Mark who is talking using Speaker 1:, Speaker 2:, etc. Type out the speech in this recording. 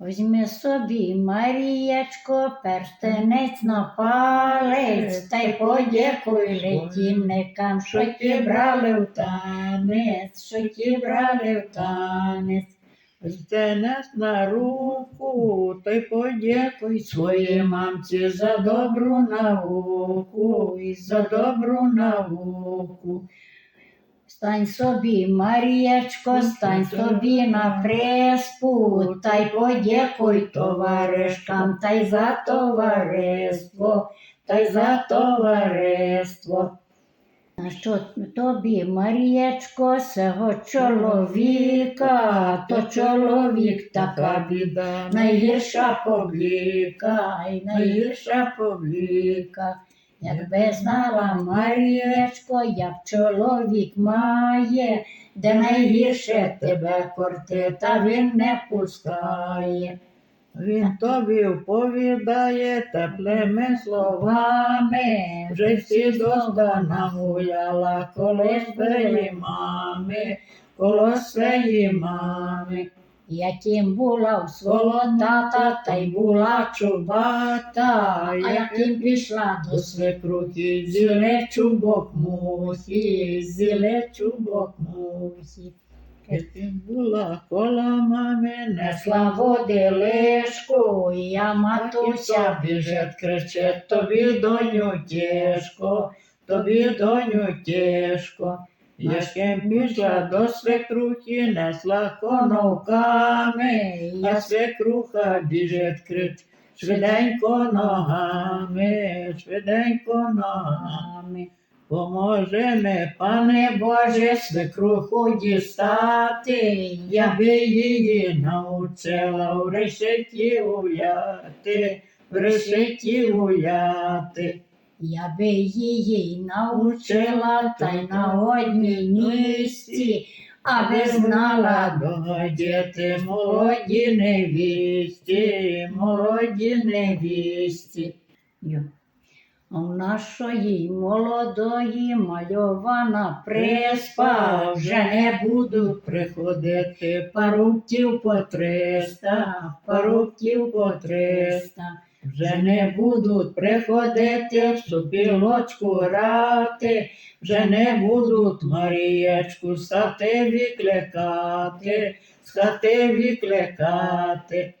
Speaker 1: Візьми собі, Марієчко, перстенець на палець, та й подякуй летівникам, що ті брали в танець, що ті брали в танець.
Speaker 2: Стенес на руку, та й подякуй своїй мамці за добру науку і за добру науку.
Speaker 1: Стань собі, Марієчко, стань собі на преспу, та й подякуй товаришкам, та й за товариство, та й за товариство. А що тобі, Марієчко, сего чоловіка, то чоловік така біда, найгірша повіка, й найгірша повіка. Якби знала Марієчко, як чоловік має, де найгірше тебе корти, та він не пускає.
Speaker 2: Він тобі оповідає теплими словами, вже всі доста нагуляла коло своєї мами, коло своєї мами.
Speaker 1: Я тім була в свого тата, та й була чубата, а я тім пішла до
Speaker 2: свекрухи зіле чубок мусі, зіле чубок мусі. Яким була коло мами,
Speaker 1: Несла води лишку, і я матуся
Speaker 2: матуся біжить, кричить, тобі доню тяжко, тобі доню тяжко. Яким пішла до свекрухи, несла коноками, а свекруха біжить, кричить, швиденько ногами, швиденько ногами. Поможе ми, пане Боже, свекруху дістати, я би її научила в решеті гуляти, в решеті гуляти.
Speaker 1: Я би її научила та й на одній місці, аби знала
Speaker 2: догодіти молоді невісті, молоді невісті.
Speaker 1: А нашої молодої мальована приспа вже не будуть
Speaker 2: приходити парубків по триста, парубків по триста. Вже не будуть приходити в супілочку грати, вже не будуть Марієчку з хати відкликати, з хати викликати.